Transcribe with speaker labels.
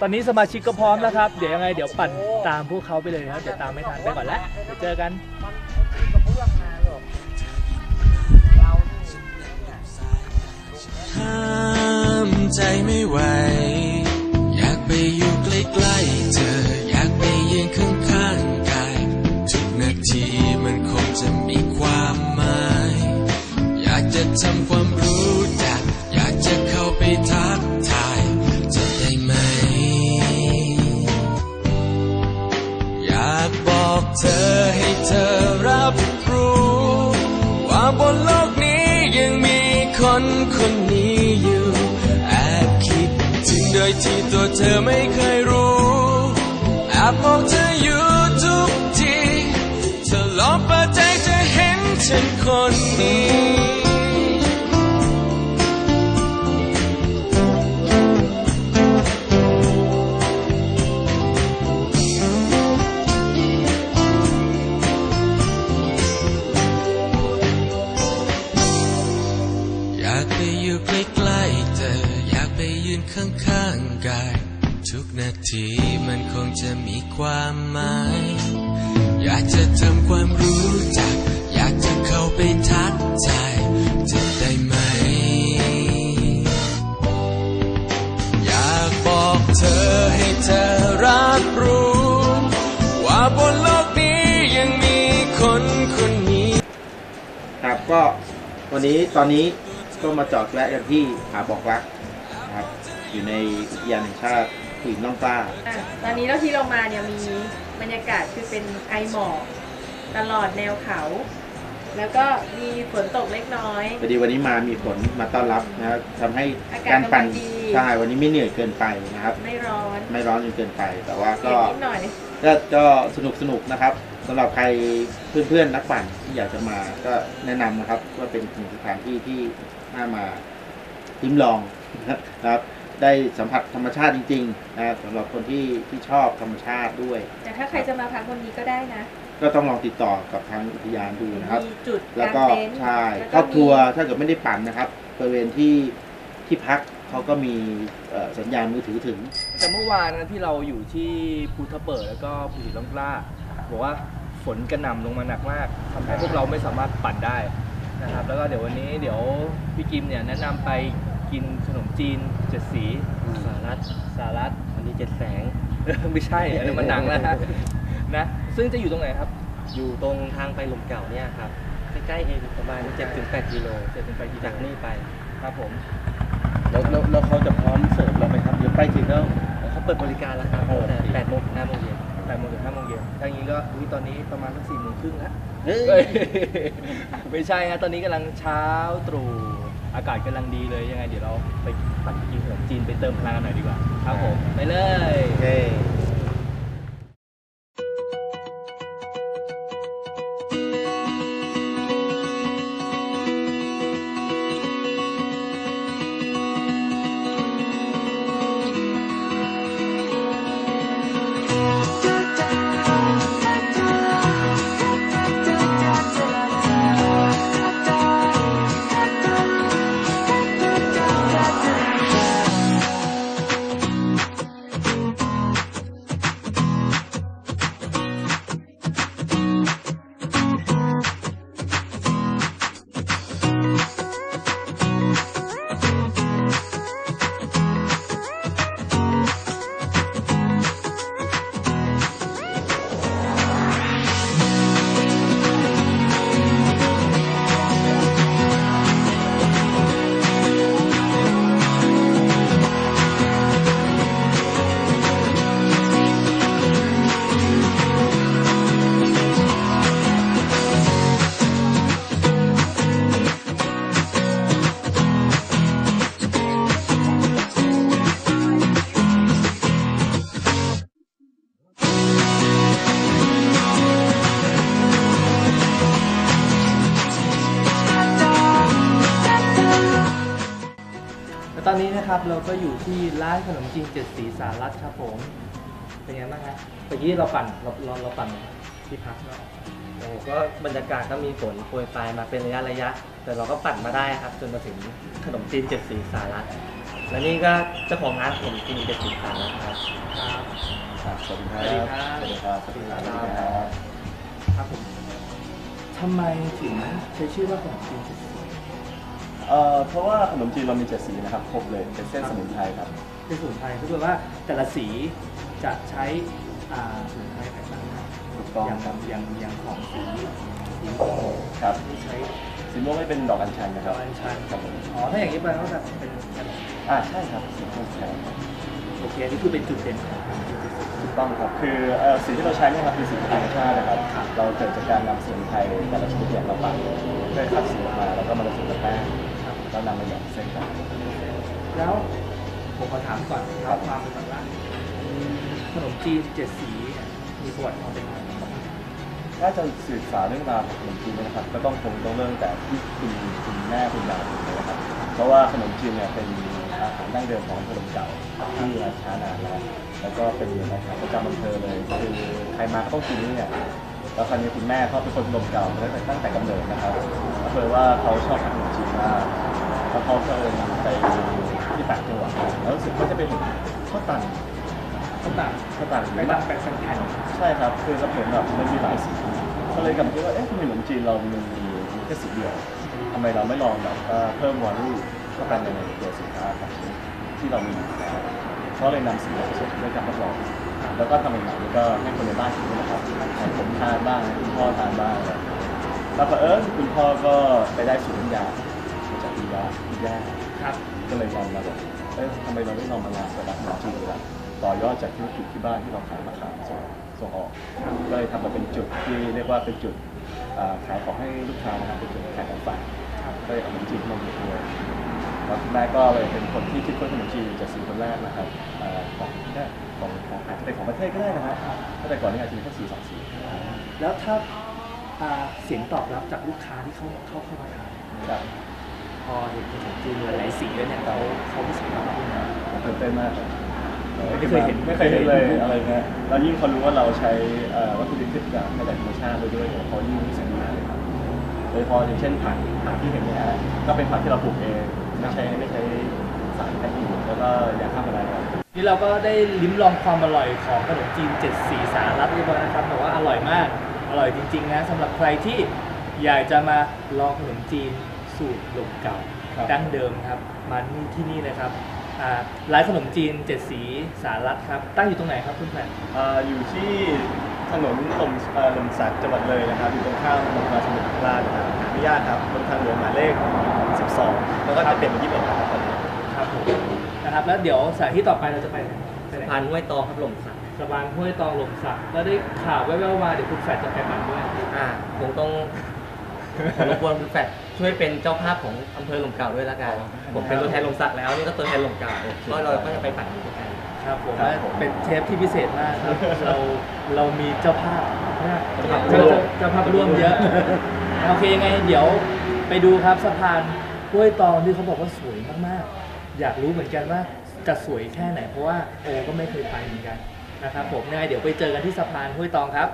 Speaker 1: ตอนนี้สมาชิกก็พร้อมแล้วครับ เดี๋ยวยังไงเดี๋ยวปั่นตามพวกเขาไปเลยนะครับเดี๋ยวตามไม่ทันไปก่อนแล้วเดี๋ยวเจอกัน
Speaker 2: ห้ามใจไม่ไหว อยากไปอยู่ากบอกเธอให้เธอรับรู้ ว่าบนโลกนี้ยังมีคนคนนี้อยู่ แอบคิดถึงโดยที่ตัวเธอไม่เคยรู้แอบมองเธออยู่ทุกที เธอลองเปิดใจจะเห็นฉันคนนี้ ไปอยู่ใกล้ๆเธอ อยากไปยืนข้างๆกาย ทุกนาทีมันคงจะมีความหมาย อยากจะทำความรู้จัก อยากจะเข้าไปทักทายจะได้ไหม อยากบอกเธอให้เธอรับรู้ ว่าบนโลกนี้ยังมีคนคนนี้
Speaker 3: ครับก็วันนี้ตอนนี้ ก็มาจอดแวะกันที่ผาบอกรักนะครับ อยู่ในอุทยานแห่งชาติผู้หญิงน้องกล้า
Speaker 4: อะตอนนี้เราที่เรามาเนี่ยมีบรรยากาศคือเป็นไอหมอกตลอดแนวเขา แล้วก็มีฝนตกเล็กน้อย
Speaker 3: พอดีวันนี้มามีฝนมาต้อนรับนะครับทำให้
Speaker 4: อากาศ
Speaker 3: การปั่น
Speaker 4: กำลังดี
Speaker 3: ใช่วันนี้ไม่เหนื่อยเกินไปนะครับ
Speaker 4: ไม่ร้อน
Speaker 3: ไม่ร้อนจนเกินไป แต่ว่า
Speaker 4: เย็
Speaker 3: ก็
Speaker 4: นนิดหน่อย
Speaker 3: ก็ก็สนุกสนุกนะครับสำหรับใครเพื่อนๆนักปั่นที่อยากจะมาก็แนะนำนะครับว่าเป็นหนึ่งสถานที่ที่ น่ามาลิ้มลองนะครับ ได้สัมผัสธรรมชาติจริงๆนะครับสำหรับคนที่ที่ชอบธรรมชาติด้วย
Speaker 4: แต่ถ้าใครจะมาพักวันนี้ก็ได้นะ
Speaker 3: ก็ต้องลองติดต่อกับทางอุทยานดูนะครับ
Speaker 4: มีจุด
Speaker 3: แล้ว
Speaker 4: กาง
Speaker 3: ก็
Speaker 4: เต็นท์
Speaker 3: ใช่
Speaker 4: แล้ว
Speaker 3: ครอบครัว
Speaker 4: มี
Speaker 3: ถ้าเกิดไม่ได้ปั่นนะครับบริเวณที่ที่พักเขาก็มีเอ่อสัญญาณมือถือถึง
Speaker 1: แต่เมื่อวานนะที่เราอยู่ที่ภูทับเบิกแล้วก็ภูหินล่องกล้าบอกว่าฝนกระหน่ำลงมาหนักมากทำให้พวกเราไม่สามารถปั่นได้ นะครับ แล้วก็เดี๋ยววันนี้เดี๋ยวพี่กิมเนี่ยแนะนำไปกินขนมจีนเจ็ดสีสารัตสารัตอันนี้เจ็ดแสง ไม่ใช่อันนี้มันหนังแล้วนะนะ ซึ่งจะอยู่ตรงไหนครับ
Speaker 5: อยู่ตรงทางไปหลุมเก่าเนี่ยครับ ใกล้ๆเองประมาณ7ถึง8กิโล
Speaker 1: เจ็ดถึงไปกี่
Speaker 5: จากนี่ไป
Speaker 1: ครับผม
Speaker 3: แล้วแล้วแล้วเขาจะพร้อมเสิร์ฟเราไหมครับเดี๋ยวใกล้ถึงแล้ว
Speaker 5: เขาเปิดบริการแล้วครับ
Speaker 3: โอ้
Speaker 5: ตั้งแต่8โมงถึง5โมงเย็น
Speaker 1: แปดโมงถึงห้าโมงเย็นถ้าอย่างนี้ก็อุ๊ยตอนนี้ประมาณสักสี่โมงครึ่งแล้ว
Speaker 3: เฮ้
Speaker 1: เอ้
Speaker 3: ย
Speaker 1: ยไม่ใช่ฮะตอนนี้กำลังเช้าตรู่อากาศกำลังดีเลยยังไง เดี๋ยวเราไปตักกินขนมจีนไปเติมพลังกันหน่อยดีกว่า ครับผม ไปเลย
Speaker 3: โอเค
Speaker 1: อนนี้นะครับเราก็อยู่ที่ร้านขนมจีนเจ็ดสีสารัตครับผม เป็นไงบ้างฮะเมื่อกี้เราปั่นเราเราเราปั่นที่พักเนาะ
Speaker 5: โอ้โหก็บรรยากาศก็มีฝนโปรยปลายมาเป็นระยะระยะ แต่เราก็ปั่นมาได้ครับ จนมาถึงขนมจีนเจ็ดสีสารัตและนี่ก็เจ้าของร้านขนมจีนเจ็ดสิบสามนะครับ
Speaker 1: ครับ
Speaker 3: ครับสวัสดีครับ
Speaker 1: สวัสดีครับ
Speaker 3: สวัสดีครับสวัสดีครับ
Speaker 1: ครับผมทำไมถึงใช้ชื่อว่าขนมจีนเจ็ดสี
Speaker 6: เอ่อเพราะว่าขนมจีนเรามีเจ็ดสีนะครับครบเลยเป็นเส้นสมุนไพรครับ
Speaker 1: เป็นสมุนไพรก็คือว่าแต่ละสีจะใช้อ่าสมุนไพรแตกต่างกัน
Speaker 6: ถูกต้อง
Speaker 1: อย่าง
Speaker 6: ครับ
Speaker 1: อย่างอย่างของสีสีม่วง
Speaker 6: ครับ
Speaker 1: ที่ใช้
Speaker 6: สีม่วงไม่เป็นดอกอัญชันนะครับ
Speaker 1: อัญชัน
Speaker 6: ครับผม
Speaker 1: อ๋อถ้าอย่างนี้แปลว่าจะเป็นขนม
Speaker 6: อ่าใช่ครับสีม่วงใช่ครับ
Speaker 1: โอเคอันนี่คือเป็นจุดเด่นของขนมจีนเจ็ดสี
Speaker 6: ถูกต้องครับคือเอ่อสีที่เราใช้เนี่ยครับคือสีธรรมชาตินะครับเราเกิดจากการนำสมุนไพรแต่ละชนิดเนี่ยมาปั่นเพื่อคัดสีออกมาแล้วก็มาผสมกับแป้ง
Speaker 1: ครับ
Speaker 6: แล้วนำมาหยอดเส้นกัน
Speaker 1: แล้วผมขอถามก่อนครับความเป็นแบบว่าขนมจีนเจ็ดสีเนี่ยมีประวัติความเป็นมาอย่างไรบ้าง
Speaker 6: ถ้าจะสืบสาวเรื่องราวของขนมจีนเนยนะครับ ก็ต้องคงต้องเริ่มแต่ที่คุณคุณแม่คุณยายเลยนะครับ เพราะว่าขนมจีนเนี่ยเป็นอาหารดั้งเดิมของขนมเก่าที่มีมาช้านานแล้วแล้วก็เป็นอาหารประจำอำเภอเลยคือใครมาก็ต้องกินนี่เนี่ยแล้วคราวนี้คุณแม่เขาเป็นคนขนมเก่ามาตั้งแต่ตั้งแต่กำเนิดนะครับก็เผยว่าเขาชอบขนมจีนมาก แล้วเขาก็เลยไปที่ต่างจังหวัดแล้วรู้สึกว่าจะเป็นข้าวตัน
Speaker 1: ข้าวตัง
Speaker 6: ข้าวตัน
Speaker 1: ไปตังแบบแผ่น
Speaker 6: ใช่ครับคือเราเห็นแบบมันมีหลายสีก็เลยกลับมาคิดว่าเอ๊ะทำไมขนมจีนเรามันมีมีแค่สีเดียวทำไมเราไม่ลองแบบว่าเพิ่มวอลลุ่มเข้าไปในตัวสินค้าครับที่เรามีอยู่แล้วก็เลยนำสีมาผสมด้วยกันทดลองแล้วก็ทำใหม่ๆแล้วก็ให้คนในบ้านกินนะครับให้ผมทานบ้างให้คุณพ่อทานบ้างอะไรอย่างเงี้ยแล้วก็เออคุณพ่อก็ไปได้สูตรน้ำยามาจากคุณ ยาคุณย่า
Speaker 1: ๆครับ
Speaker 6: ก็เลยลองมาแบบเอ้ยทำไมเราไม่ลองมาลองกับขนมจีนดีล่ะต่อยอดจากธุรกิจที่บ้านที่เราขายมาขายส่งส่งออกก็เลยทำมาเป็นจุดที่เรียกว่าเป็นจุดอ่าขายของให้ลูกค้านะครับเป็นจุดขายของฝากก็เลยเอาขนมจีนมาอยู่ด้วยแล้วคุณแม่ก็เลยเป็นคนที่คิดค้นขนมจีนจากสีคนแรกนะครับอ่าของได้ของของอาจจะเป็นของประเทศก็ได้นะครับเพราะแต่ก่อนนี่อาจจะมีแค่สีสองสี
Speaker 1: แล้วถ้าอ่าเสียงตอบรับจากลูกค้าที่เขาเข้าเข้ามาทาน
Speaker 6: ครับ
Speaker 1: พ อเห็นขนมจีนหลายๆสีแล้วเนี่ยเขาเขารู้สึกตอบรับยังไง
Speaker 6: ตื่นเต้นมากครับ
Speaker 1: ไม่เคยเห็น
Speaker 6: ไม่เคยเห็นเลยอะไรเงี้ยแล้วยิ่งเขารู้ว่าเราใช้เอ่อวัตถุดิบที่จากมาจากธรรมชาติไปด้วยเนี่ยเขายิ่งรู้สึกดีเลยครับโดยเฉพาะอย่างเช่นผักผักที่เห็นเนี่ยฮะก็เป็นผักที่เราปลูกเองไม่ใช้ไม่ใช้สารกันบูดแล้วก็ยาฆ่าแมลงครับ
Speaker 1: นี่เราก็ได้ลิ้มลองความอร่อยของขนมจีนเจ็ดสีสารรัฐเรียบร้อยนะครับบอกว่าอร่อยมากอร่อยจริงๆนะสำหรับใครที่อยากจะมาลองขนมจีน สูตรลมเก่า
Speaker 6: ครับ
Speaker 1: ดั้งเดิมครับมาที่ที่นี่เลยครับอ่าร้านขนมจีนเจ็ดสีสารรัฐครับตั้งอยู่ตรงไหนครับคุณแฟน
Speaker 6: เอ่ออยู่ที่ถนนลมเอ่อลมสักจังหวัดเลยนะครับ อยู่ตรงข้ามโรงพยาบาลสมุทรสาครนะครับหาไม่ยากครับบนทางหลวงหมายเลข 12 แล้วก็จะเป็น21นะครับตอนนี้
Speaker 1: ครับผมนะครับ แล้วเดี๋ยวสถานที่ต่อไปเราจะไปไหนไปไหน
Speaker 5: สะพานห้วยตองครับหล่มสัก
Speaker 1: สะพานห้วยตองหลมสักแล้วได้ข่าวแว่วๆมาเดี๋ยวคุณแฟดจะไปปั่นด้วย
Speaker 5: อ่าคงต้อง ขอรบกวนคุณแฟด ช่วยเป็นเจ้าภาพของอำเภอหล่มเก่าด้วยละกัน ผมเป็นตัวแทนหล่มสักแล้วนี่ก็ตัวแทนหล่มเก่าก็เราก็จะไปปั่นด้วยกัน
Speaker 1: ครับผม
Speaker 6: ครับผม
Speaker 1: เป็นเทปที่พิเศษมากครับเราเรามีเจ้าภาพนะ
Speaker 6: เจ้าภาพ
Speaker 1: เจ้าเจ้าภาพร่วมเยอะ โอเคยังไงเดี๋ยวไปดูครับสะพานห้วยตองที่เขาบอกว่าสวยมากๆ อยากรู้เหมือนกันว่าจะสวยแค่ไหนเพราะว่าโอก็ไม่เคยไปเหมือนกันนะครับผมยังไงเดี๋ยวไปเจอกันที่สะพานห้วยตองครับ